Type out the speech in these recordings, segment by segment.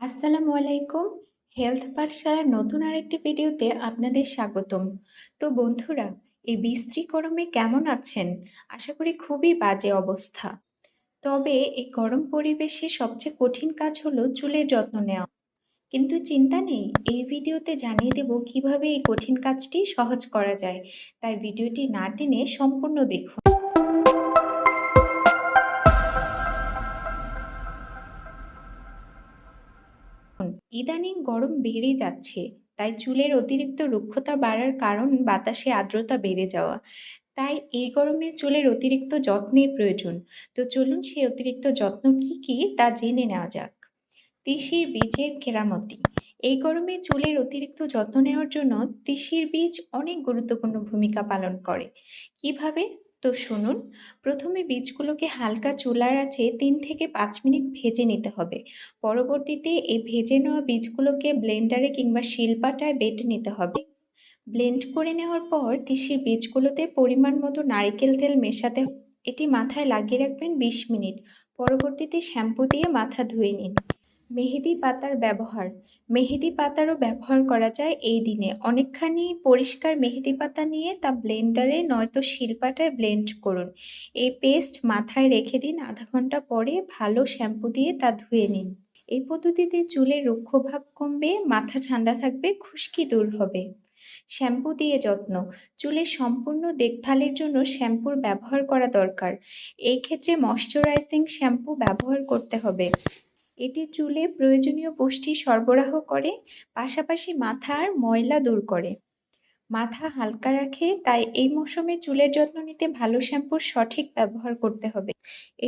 আসসালামু আলাইকুম। হেলথ পাঠশালার নতুন আরেকটি ভিডিওতে আপনাদের স্বাগতম। তো বন্ধুরা, এই বিশ্রী গরমে কেমন আছেন? আশা করি খুবই বাজে অবস্থা। তবে এই গরম পরিবেশে সবচেয়ে কঠিন কাজ হলো চুলের যত্ন নেওয়া। কিন্তু চিন্তা নেই, এই ভিডিওতে জানিয়ে দেব কীভাবে এই কঠিন কাজটি সহজ করা যায়। তাই ভিডিওটি না টেনে সম্পূর্ণ দেখুন। ইদানিং গরম বেড়ে যাচ্ছে, তাই চুলের অতিরিক্ত রুক্ষতা বাড়ার কারণ বাতাসে আর্দ্রতা বেড়ে যাওয়া। তাই এই গরমে চুলের অতিরিক্ত যত্নের প্রয়োজন। তো চলুন সেই অতিরিক্ত যত্ন কি কি তা জেনে নেওয়া যাক। তিসির বীজের কেরামতি। এই গরমে চুলের অতিরিক্ত যত্ন নেওয়ার জন্য তিসির বীজ অনেক গুরুত্বপূর্ণ ভূমিকা পালন করে। কীভাবে? তো শুনুন, প্রথমে বীজগুলোকে হালকা চুলার আছে তিন থেকে পাঁচ মিনিট ভেজে নিতে হবে। পরবর্তীতে এই ভেজে নেওয়া বীজগুলোকে ব্লেন্ডারে কিংবা শিলপাটায় বেটে নিতে হবে। ব্লেন্ড করে নেওয়ার পর তিসির বীজগুলোতে পরিমাণ মতো নারিকেল তেল মেশাতে এটি মাথায় লাগিয়ে রাখবেন বিশ মিনিট। পরবর্তীতে শ্যাম্পু দিয়ে মাথা ধুয়ে নিন। মেহেদি পাতার ব্যবহার। মেহেদি পাতারও ব্যবহার করা যায় এই দিনে। অনেকখানি পরিষ্কার মেহেদি পাতা নিয়ে তা ব্লেন্ডারে, নয়তো শিলপাটায় ব্লেন্ড করুন। এই পেস্ট মাথায় রেখে দিন আধা ঘণ্টা পরে ভালো শ্যাম্পু দিয়ে তা ধুয়ে নিন। এই পদ্ধতিতে চুলের রুক্ষভাব কমবে, মাথা ঠান্ডা থাকবে, খুশকি দূর হবে। শ্যাম্পু দিয়ে যত্ন। চুলের সম্পূর্ণ দেখভালের জন্য শ্যাম্পুর ব্যবহার করা দরকার। এই ক্ষেত্রে ময়শ্চারাইজিং শ্যাম্পু ব্যবহার করতে হবে। এটি চুলে প্রয়োজনীয় পুষ্টি সরবরাহ করে পাশাপাশি মাথার ময়লা দূর করে। মাথা হালকা রাখে, তাই এই মৌসুমে চুলের যত্ন নিতে ভালো শ্যাম্পুর সঠিক ব্যবহার করতে হবে।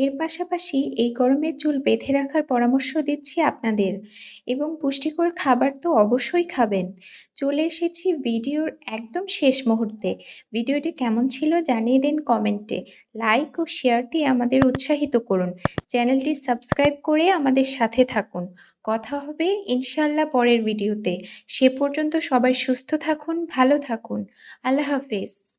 এর পাশাপাশি এই গরমে চুল বেঁধে রাখার পরামর্শ দিচ্ছি আপনাদের এবং পুষ্টিকর খাবার তো অবশ্যই খাবেন। চলে এসেছি ভিডিওর একদম শেষ মুহূর্তে। ভিডিওটি কেমন ছিল জানিয়ে দিন কমেন্টে। লাইক ও শেয়ার দিয়ে আমাদের উৎসাহিত করুন। চ্যানেলটি সাবস্ক্রাইব করে আমাদের সাথে থাকুন। কথা হবে ইনশাল্লাহ পরের ভিডিওতে। সে পর্যন্ত সবাই সুস্থ থাকুন ভালো থাকুন। আল্লাহ হাফেজ।